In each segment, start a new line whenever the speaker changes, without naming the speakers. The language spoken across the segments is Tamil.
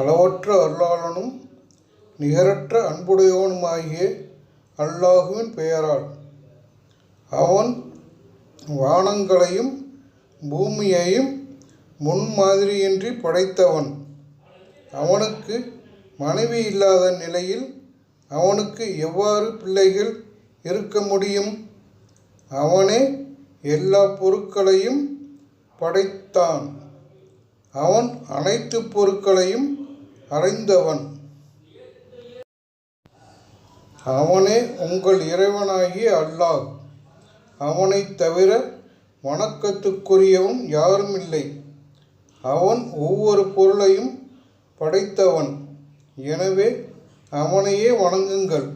அளவற்ற அருளாளனும் நிகரற்ற அன்புடையவனுமாகிய அல்லாஹுவின் பெயரால் அவன் வானங்களையும் பூமியையும் முன்மாதிரியின்றி படைத்தவன். அவனுக்கு மனைவி இல்லாத நிலையில் அவனுக்கு எவ்வாறு பிள்ளைகள் இருக்க முடியும்? அவனே எல்லா பொருட்களையும் படைத்தான். அவன் அனைத்து பொருட்களையும் அறிந்தவன். அவனே உங்கள் இறைவனாகிய அல்லாஹ். அவனைத் தவிர வணக்கத்துக்குரியவன் யாரும் இல்லை. அவன் ஒவ்வொரு பொருளையும் படைத்தவன். எனவே அவனையே வணங்குங்கள்.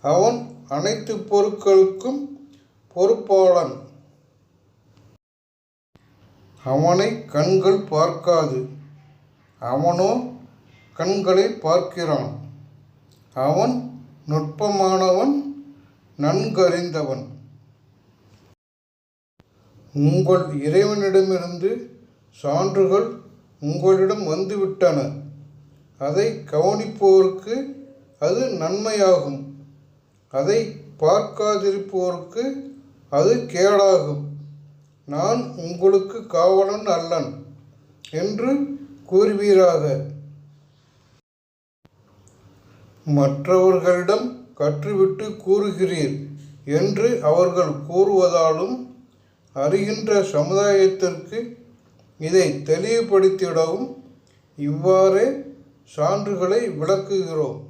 அவன் அனைத்து பொருட்களுக்கும் பொறுப்பாளன். அவனை கண்கள் பார்க்காது. அவனோ கண்களை பார்க்கிறான். அவன் நுட்பமானவன் நன்கறிந்தவன். உங்கள் இறைவனிடமிருந்து சான்றுகள் உங்களிடம் வந்துவிட்டன. அதை கவனிப்போருக்கு அது நன்மையாகும். அதை பார்க்காதிருப்போருக்கு அது கேடாகும். நான் உங்களுக்கு காவலன் அல்லன் என்று கூறுவீராக. மற்றவர்களிடம் கற்றுவிட்டு கூறுகிறீர் என்று அவர்கள் கூறுவதாலும் அறிகின்ற சமுதாயத்திற்கு இதை தெளிவுபடுத்திடவும் இவ்வாறே சான்றுகளை விளக்குகிறோம்.